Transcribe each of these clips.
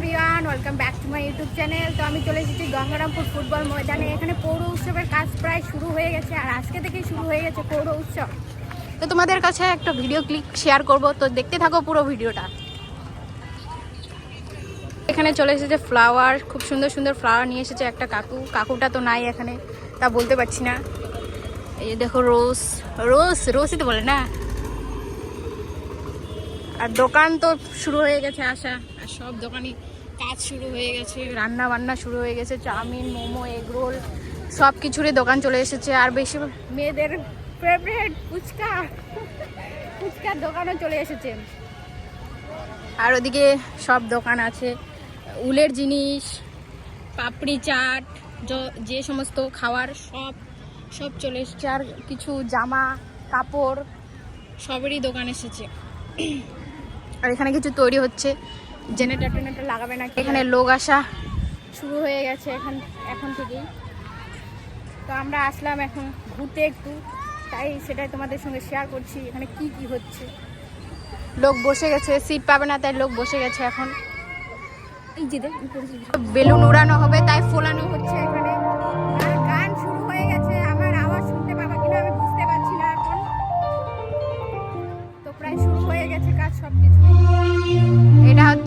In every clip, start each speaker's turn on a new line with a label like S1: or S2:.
S1: Everyone welcome back to my YouTube channel তো আমি চলে এসেছি গঙ্গারামপুর ফুটবল ময়দানে। এখানে পৌর উৎসবের কাজ প্রায় শুরু হয়ে গেছে আর আজকে থেকেই শুরু হয়ে গেছে পৌর উৎসব। তো তোমাদের কাছে একটা ভিডিও ক্লিক শেয়ার করব। তো দেখতে থাকো পুরো ভিডিওটা। এখানে চলে এসেছে ফ্লাওয়ার খুব সুন্দর সুন্দর ফ্লাওয়ার নিয়ে এসেছে একটা কাকু। কাকুটা তো নাই এখানে, তা বলতে পারছি না। এই দেখো রোজ রোজ রোজই তো বলে না। আর দোকান তো শুরু হয়ে গেছে আসা আর সব দোকানই কাজ শুরু হয়ে গেছে, রান্না বান্না শুরু হয়ে গেছে, চাউমিন, মোমো, এগ রোল, সব কিছুরই দোকান চলে এসেছে। আর বেশি মেয়েদের ফেভারিট ফুচকা, ফুচকার দোকানও চলে এসেছে। আর ওদিকে সব দোকান আছে। উলের জিনিস, পাপড়ি চাট যে সমস্ত খাওয়ার সব সব চলে এসেছে। আর কিছু জামা, কাপড়, সবেরই দোকান এসেছে। আর এখানে কিছু তৈরি হচ্ছে। জেনারেটর টেনারেটর লাগাবে না এখানে লোক আসা। শুরু হয়ে গেছে এখন এখন থেকেই। তো আমরা আসলাম এখন ঘুরতে একটু। তাই সেটাই তোমাদের সঙ্গে শেয়ার করছি এখানে কি কি হচ্ছে। লোক বসে গেছে সিট পাবে না তাই লোক বসে গেছে এখন। এই যে বেলুন উড়ানো হবে তাই ফোলানো হচ্ছে। এখানে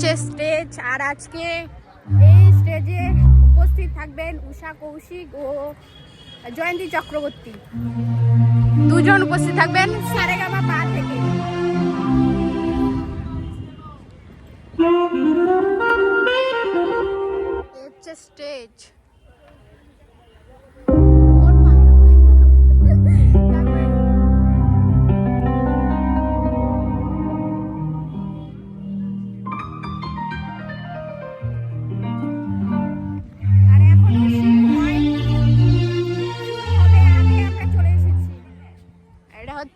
S1: হচ্ছে স্টেজ আর আজকে এই স্টেজে উপস্থিত থাকবেন উষা কৌশিক ও জয়ন্তী চক্রবর্তী। দুজন উপস্থিত থাকবেন সারেগামা পা থেকে। হচ্ছে স্টেজ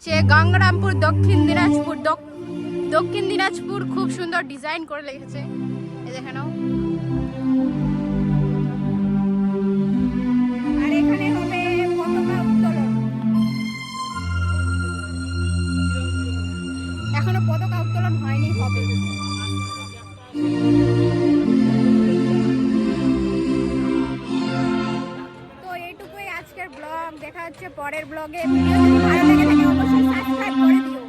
S1: হচ্ছে গঙ্গারামপুর দক্ষিণ দিনাজপুর দক- দক্ষিণ দিনাজপুর খুব সুন্দর ডিজাইন করে লিখেছে এ দেখে আজকের ব্লগ দেখা হচ্ছে পরের ব্লগে। ভিডিও যদি ভালো লাগে থাকে অবশ্যই সাবস্ক্রাইব করে দিও।